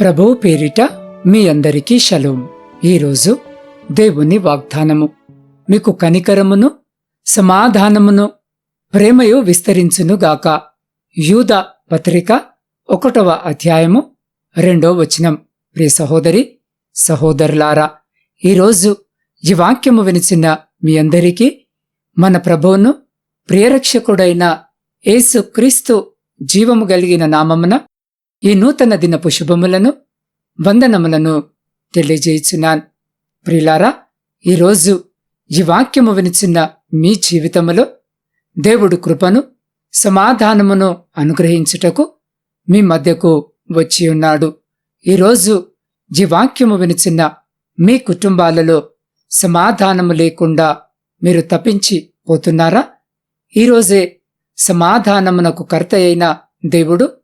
ప్రభువు పేరిట మీ అందరికీ షలోం. ఈరోజు దేవుని వాగ్దానము. మీకు కనికరమును సమాధానమును ప్రేమయు విస్తరించునుగాక. యూద పత్రిక ఒకటవ అధ్యాయము రెండో వచనం. ప్రియ సహోదరి సహోదరులారా ఈరోజు ఈ వాక్యము వినిచిన మీ అందరికీ మన ప్రభువును ప్రియరక్షకుడైన యేసు క్రీస్తు జీవము కలిగిన నామమున ఈ నూతన దినపు శుభములను వందనములను తెలియజేయుచున్నాను. ప్రిలారా ఈరోజు ఈ వాక్యము వినిచిన్న మీ జీవితములో దేవుడు కృపను సమాధానమును అనుగ్రహించుటకు మీ మధ్యకు వచ్చి ఉన్నాడు. ఈరోజు ఈ వాక్యము వినిచిన్న మీ కుటుంబాలలో సమాధానము లేకుండా మీరు తప్పించి పోతున్నారా? ఈరోజే సమాధానమునకు కర్త అయిన దేవుడు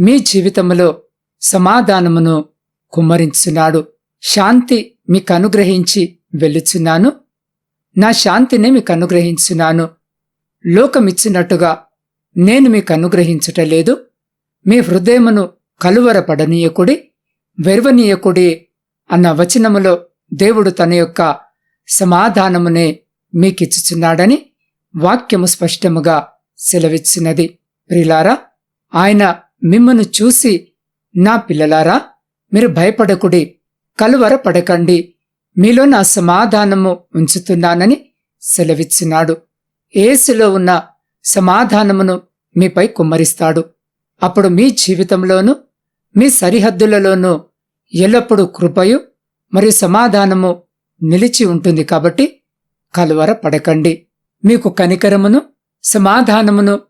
మీ జీవితములో సమాధానమును కుమ్మరించున్నాడు శాంతి మీకు అనుగ్రహించి వెళ్ళుచున్నాను. నా శాంతిని మీకు అనుగ్రహించున్నాను. లోకమిచ్చినట్టుగా నేను మీకు అనుగ్రహించుటలేదు. మీ హృదయమును కలువరపడనీయకుడి వెరవనీయకుడి అన్న వచనములో దేవుడు తన యొక్క సమాధానమునే మీకిచ్చుచున్నాడని వాక్యము స్పష్టముగా సెలవిచ్చినది. ప్రిలారా ఆయన మిమ్మను చూసి నా పిల్లలారా మీరు భయపడకుడి కలువర పడకండి మీలో నా సమాధానము ఉంచుతున్నానని సెలవిచ్చినాడు. ఏసులో ఉన్న సమాధానమును మీపై కుమ్మరిస్తాడు. అప్పుడు మీ జీవితంలోనూ మీ సరిహద్దులలోనూ ఎల్లప్పుడూ కృపయు మరియు సమాధానము నిలిచి ఉంటుంది కాబట్టి కలువర పడకండి మీకు కనికరమును సమాధానమును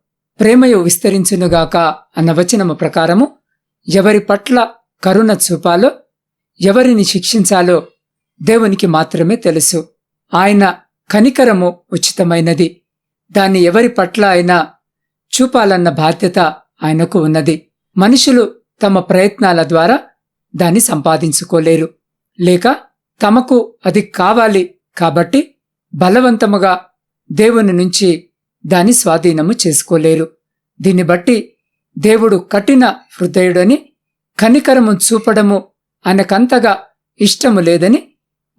ప్రేమయు విస్తరించునుగాక అన్న వచనము ప్రకారము ఎవరి పట్ల కరుణ చూపాలో ఎవరిని శిక్షించాలో దేవునికి మాత్రమే తెలుసు. ఆయన కనికరము ఉచితమైనది. దాన్ని ఎవరి పట్ల అయినా చూపాలన్న బాధ్యత ఆయనకు ఉన్నది. మనుషులు తమ ప్రయత్నాల ద్వారా దాన్ని సంపాదించుకోలేరు. లేక తమకు అది కావాలి కాబట్టి బలవంతముగా దేవుని నుంచి దాని స్వాధీనము చేసుకోలేరు. దీన్ని బట్టి దేవుడు కఠిన హృదయుడని కనికరము చూపడము ఆయనకంతగా ఇష్టము లేదని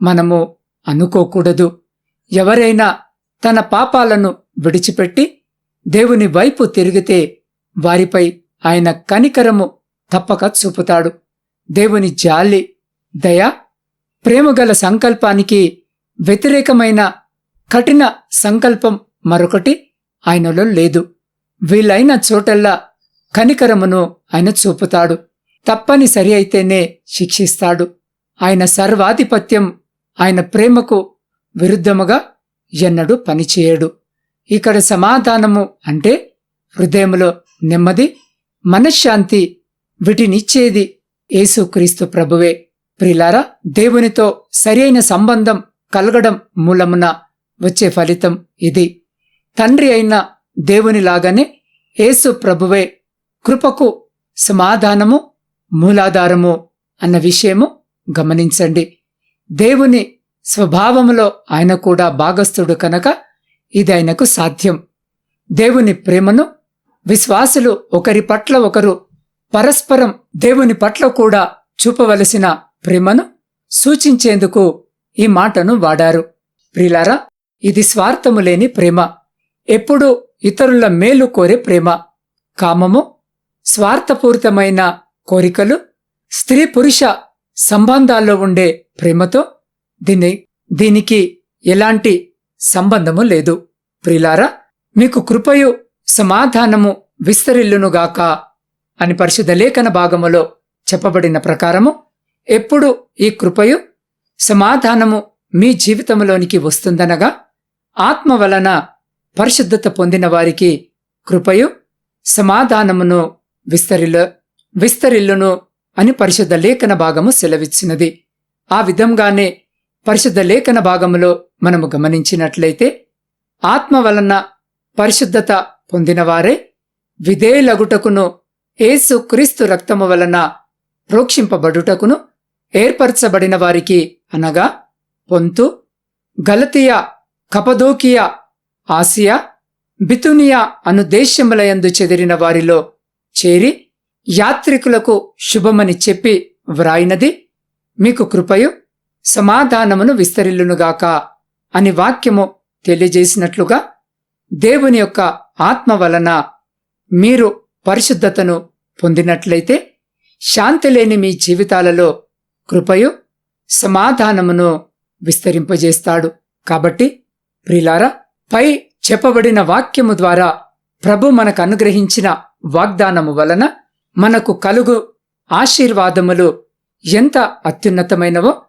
మనము అనుకోకూడదు. ఎవరైనా తన పాపాలను విడిచిపెట్టి దేవుని వైపు తిరిగితే వారిపై ఆయన కనికరము తప్పక చూపుతాడు. దేవుని జాలి దయ ప్రేమగల సంకల్పానికి వ్యతిరేకమైన కఠిన సంకల్పం మరొకటి ఆయనలో లేదు. వీలైన చోటల్లా కనికరమును ఆయన చూపుతాడు. తప్పని సరి అయితేనే శిక్షిస్తాడు. ఆయన సర్వాధిపత్యం ఆయన ప్రేమకు విరుద్ధముగా ఎన్నడూ పనిచేయడు. ఇక్కడ సమాధానము అంటే హృదయములో నెమ్మది మనశ్శాంతి వీటినిచ్చేది యేసుక్రీస్తు ప్రభువే. ప్రిలారా దేవునితో సరియైన సంబంధం కలగడం మూలమున వచ్చే ఫలితం ఇది. తండ్రి అయిన దేవునిలాగానే యేసు ప్రభువే కృపకు సమాధానము మూలాధారము అన్న విషయము గమనించండి. దేవుని స్వభావములో ఆయన కూడా భాగస్థుడు కనుక ఇది ఆయనకు సాధ్యం. దేవుని ప్రేమను విశ్వాసులు ఒకరి పట్ల ఒకరు పరస్పరం దేవుని పట్ల కూడా చూపవలసిన ప్రేమను సూచించేందుకు ఈ మాటను వాడారు. ప్రిలారా ఇది స్వార్థము లేని ప్రేమ. ఎప్పుడూ ఇతరుల మేలు కోరే ప్రేమ కామము స్వార్థపూరితమైన కోరికలు స్త్రీ పురుష సంబంధాల్లో ఉండే ప్రేమతో దీని దీనికి ఎలాంటి సంబంధము లేదు. ప్రిలారా మీకు కృపయు సమాధానము విస్తరిల్లునుగాక అని పరిశుద్ధ లేఖన భాగములో చెప్పబడిన ప్రకారము ఎప్పుడు ఈ కృపయు సమాధానము మీ జీవితంలోనికి వస్తుందనగా ఆత్మ వలన పరిశుద్ధత పొందిన వారికి కృపయు సమాధానమును విస్తరిల్ల విస్తరిల్లును అని పరిశుద్ధ లేఖన భాగము సెలవిచ్చినది. ఆ విధంగానే పరిశుద్ధ లేఖన భాగములో మనము గమనించినట్లయితే ఆత్మ వలన పరిశుద్ధత పొందినవారే విధేయులగుటకును ఏసు క్రీస్తు రక్తము వలన ప్రోక్షింపబడుటకును ఏర్పరచబడిన వారికి అనగా పొంతు గలతియా కపదోకియా ఆసియా బితునియా అను దేశములయందు చెదిరిన వారిలో చేరి యాత్రికులకు శుభమని చెప్పి వ్రాయినది మీకు కృపయు సమాధానమును విస్తరిల్లునుగాక అని వాక్యము తెలియజేసినట్లుగా దేవుని యొక్క ఆత్మ వలన మీరు పరిశుద్ధతను పొందినట్లయితే శాంతి లేని మీ జీవితాలలో కృపయు సమాధానమును విస్తరింపజేస్తాడు. కాబట్టి ప్రిలారా పై చెప్పబడిన వాక్యము ద్వారా ప్రభు మనకు అనుగ్రహించిన వాగ్దానము వలన మనకు కలుగు ఆశీర్వాదములు ఎంత అత్యున్నతమైనవో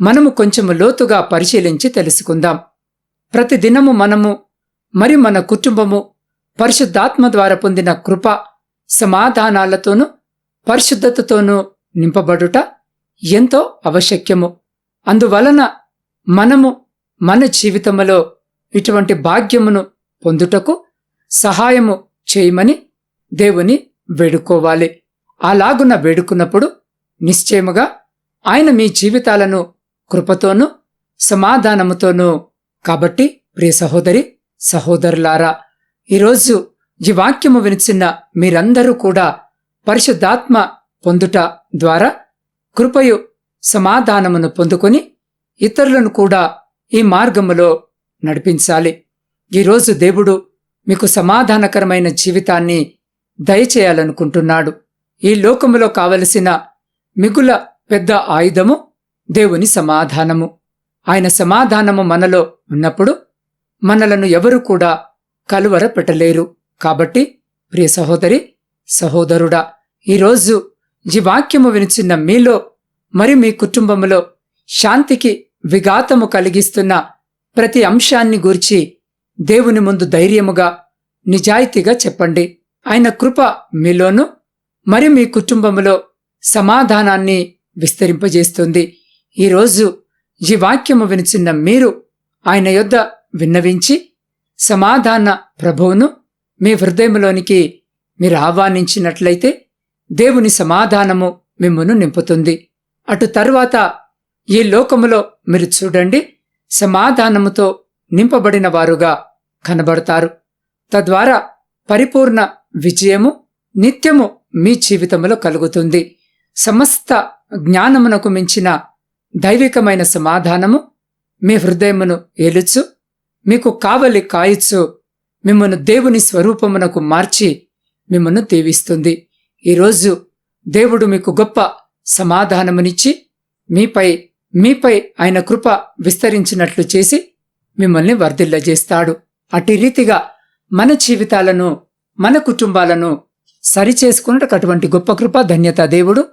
మనము కొంచెము లోతుగా పరిశీలించి తెలుసుకుందాం. ప్రతిదినము మనము మరి మన కుటుంబము పరిశుద్ధాత్మ ద్వారా పొందిన కృప సమాధానాలతోనూ పరిశుద్ధతతోనూ నింపబడుట ఎంతో ఆవశ్యక్యము అందువలన మనము మన జీవితములో ఇటువంటి భాగ్యమును పొందుటకు సహాయము చేయమని దేవుని వేడుకోవాలి. అలాగున వేడుకున్నప్పుడు నిశ్చయముగా ఆయన మీ జీవితాలను కృపతోనూ సమాధానముతోనూ కాబట్టి ప్రియ సహోదరి సహోదరులారా ఈరోజు ఈ వాక్యము వినిచిన్న మీరందరూ కూడా పరిశుద్ధాత్మ పొందుట ద్వారా కృపయు సమాధానమును పొందుకొని ఇతరులను కూడా ఈ మార్గములో నడిపించాలి. ఈరోజు దేవుడు మీకు సమాధానకరమైన జీవితాన్ని దయచేయాలనుకుంటున్నాడు. ఈ లోకములో కావలసిన మిగుల పెద్ద ఆయుధము దేవుని సమాధానము. ఆయన సమాధానము మనలో ఉన్నప్పుడు మనలను ఎవరు కూడా కలువర పెట్టలేరు కాబట్టి ప్రియ సహోదరి సహోదరుడా ఈరోజు ఈ వాక్యము వినిచిన్న మీలో మరి మీ కుటుంబములో శాంతికి విఘాతము కలిగిస్తున్న ప్రతి అంశాన్ని గూర్చి దేవుని ముందు ధైర్యముగా నిజాయితీగా చెప్పండి. ఆయన కృప మీలోను మరి మీ కుటుంబములో సమాధానాన్ని విస్తరింపజేస్తుంది. ఈరోజు ఈ వాక్యము వినిచిన్న మీరు ఆయన యొద్ద విన్నవించి సమాధాన ప్రభువును మీ హృదయంలోనికి మీరు ఆహ్వానించినట్లయితే దేవుని సమాధానము మిమ్మును నింపుతుంది. అటు తరువాత ఈ లోకములో మీరు చూడండి. సమాధానముతో నింపబడిన వారుగా కనబడతారు. తద్వారా పరిపూర్ణ విజయము నిత్యము మీ జీవితంలో కలుగుతుంది. సమస్త జ్ఞానమునకు మించిన దైవికమైన సమాధానము మీ హృదయమును ఏలుచు మీకు కావలి కాయచ్చు మిమ్మను దేవుని స్వరూపమునకు మార్చి మిమ్మను దీవిస్తుంది. ఈరోజు దేవుడు మీకు గొప్ప సమాధానమునిచ్చి మీపై మీపై ఆయన కృప విస్తరించినట్లు చేసి మిమ్మల్ని వర్ధిల్లజేస్తాడు. అట్టి రీతిగా మన జీవితాలను మన కుటుంబాలను సరిచేసుకున్నట్టు అటువంటి గొప్ప కృప ధన్యత దేవుడు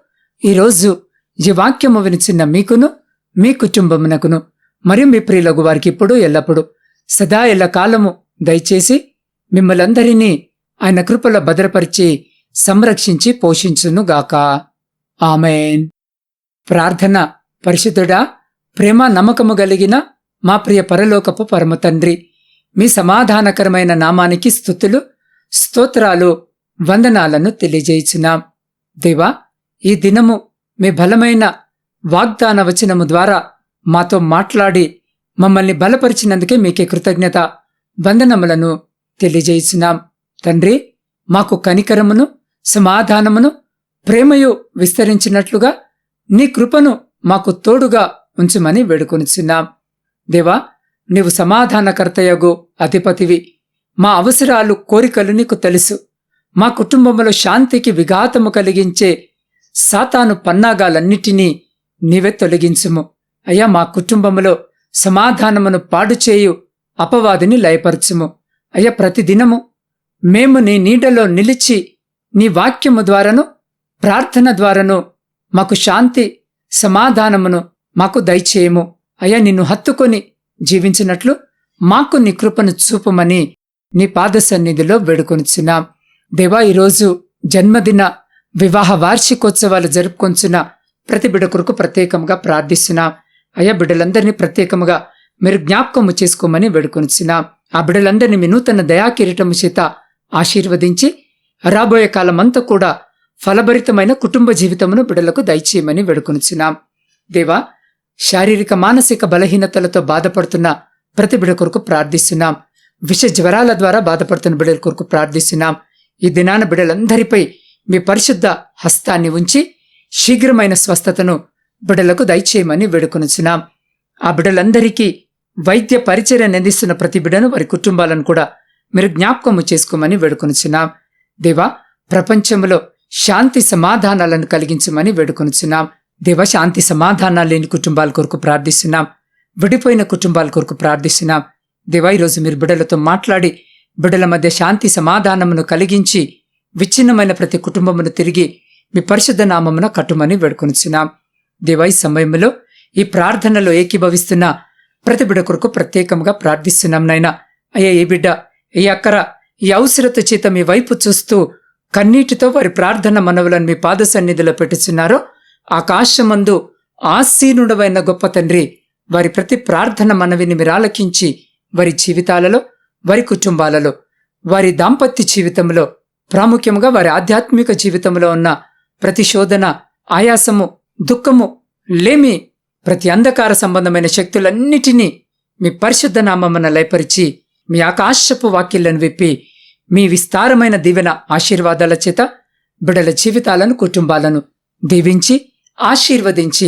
ఈరోజు ఈ వాక్యము వినిచిన్న మీకును మీ కుటుంబమునకును మరియు మీ ప్రియులకు వారికి ఇప్పుడు ఎల్లప్పుడు సదా ఎల్ల కాలము దయచేసి మిమ్మలందరినీ ఆయన కృపలో భద్రపరిచి సంరక్షించి పోషించునుగాక. ఆమెన్. ప్రార్థన పరిశుద్ధుడా ప్రేమ నమ్మకము కలిగిన మా ప్రియ పరలోకపు పరమతండ్రి మీ సమాధానకరమైన నామానికి స్థుతులు స్తోత్రాలు వందనాలను తెలియజేయుచున్నాం. దేవా ఈ దినము మీ బలమైన వాగ్దాన వచనము ద్వారా మాతో మాట్లాడి మమ్మల్ని బలపరిచినందుకే మీకే కృతజ్ఞత వందనములను తెలియజేయుచున్నాం. తండ్రి మాకు కనికరమును సమాధానమును ప్రేమయు విస్తరించినట్లుగా నీ కృపను మాకు తోడుగా ఉంచుమని వేడుకొనిచున్నాం దేవా నీవు సమాధానకర్తయగు అధిపతివి. మా అవసరాలు కోరికలు నీకు తెలుసు. మా కుటుంబంలో శాంతికి విఘాతము కలిగించే సాతాను పన్నాగాలన్నిటినీ నీవే తొలగించుము. అయ్యా మా కుటుంబములో సమాధానమును పాడుచేయు అపవాదిని లయపరచుము. అయ్యా ప్రతిదినము మేము నీ నీడలో నిలిచి నీ వాక్యము ద్వారాను ప్రార్థన ద్వారాను మాకు శాంతి సమాధానమును మాకు దయచేయము. అయ్యా నిన్ను హత్తుకొని జీవించినట్లు మాకు నీ కృపను చూపమని నీ పాద సన్నిధిలో వేడుకొనిచున్నాం. దేవా ఈరోజు జన్మదిన వివాహ వార్షికోత్సవాలు జరుపుకొంచున్న ప్రతి బిడ్డ కొరకు ప్రత్యేకంగా ప్రార్థిస్తున్నాం. అయ్యా బిడ్డలందరినీ ప్రత్యేకముగా మీరు జ్ఞాపకము చేసుకోమని వేడుకొనిచున్నాం. ఆ బిడ్డలందరినీ మీ నూతన దయాకిరీటము చేత ఆశీర్వదించి రాబోయే కాలమంతా కూడా ఫలభరితమైన కుటుంబ జీవితమును బిడ్డలకు దయచేయమని వేడుకొనిచున్నాం. దేవా శారీరక మానసిక బలహీనతలతో బాధపడుతున్న ప్రతి బిడ కొరకు ప్రార్థిస్తున్నాం. విష జ్వరాల ద్వారా బాధపడుతున్న బిడల కొరకు ప్రార్థిస్తున్నాం. ఈ దినాన బిడలందరిపై మీ పరిశుద్ధ హస్తాన్ని ఉంచి శీఘ్రమైన స్వస్థతను బిడలకు దయచేయమని వేడుకొనుచున్నాం. ఆ బిడలందరికీ వైద్య పరిచర్య అందిస్తున్న ప్రతి బిడను వారి కుటుంబాలను కూడా మీరు జ్ఞాపకము చేసుకోమని వేడుకొనుచున్నాం. దేవా ప్రపంచంలో శాంతి సమాధానాలను కలిగించమని వేడుకొనుచున్నాం. దేవ శాంతి సమాధానాలు లేని కుటుంబాల కొరకు ప్రార్థిస్తున్నాం. విడిపోయిన కుటుంబాల కొరకు ప్రార్థిస్తున్నాం. దేవా ఈరోజు మీరు బిడలతో మాట్లాడి బిడల మధ్య శాంతి సమాధానమును కలిగించి విచ్ఛిన్నమైన ప్రతి కుటుంబమును తిరిగి మీ పరిశుద్ధ నామమున కట్టుమని వేడుకొనిచున్నాం. దేవా ఈ సమయంలో ఈ ప్రార్థనలో ఏకీభవిస్తున్న ప్రతి బిడ్డ కొరకు ప్రత్యేకంగా ప్రార్థిస్తున్నాం నాయన. అయ్యా ఏ బిడ్డ ఈ అక్కర ఈ అవసరత చేత మీ వైపు చూస్తూ కన్నీటితో వారి ప్రార్థన మనవులను మీ పాద సన్నిధిలో పెట్టుచున్నారో ఆకాశమందు ఆసీనుడవైన గొప్ప తండ్రి వారి ప్రతి ప్రార్థన మనవిని మీరు ఆలకించి వారి జీవితాలలో వారి కుటుంబాలలో వారి దాంపత్య జీవితంలో ప్రాముఖ్యంగా వారి ఆధ్యాత్మిక జీవితంలో ఉన్న ప్రతి శోధన ఆయాసము దుఃఖము లేమి ప్రతి అంధకార సంబంధమైన శక్తులన్నిటినీ మీ పరిశుద్ధ నామమున లయపరిచి మీ ఆకాశపు వాక్యలను విప్పి మీ విస్తారమైన దీవెన ఆశీర్వాదాల చేత బిడల జీవితాలను కుటుంబాలను దీవించి ఆశీర్వదించి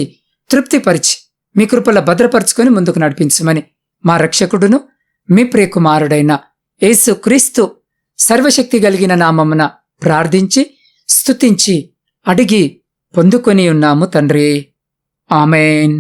తృప్తిపరిచి మీ కృపల భద్రపరుచుకొని ముందుకు నడిపించమని మా రక్షకుడును మీ ప్రియకుమారుడైన యేసు క్రీస్తు సర్వశక్తి కలిగిన నామమున ప్రార్థించి స్తుతించి అడిగి పొందుకొని ఉన్నాము తండ్రి. ఆమెన్.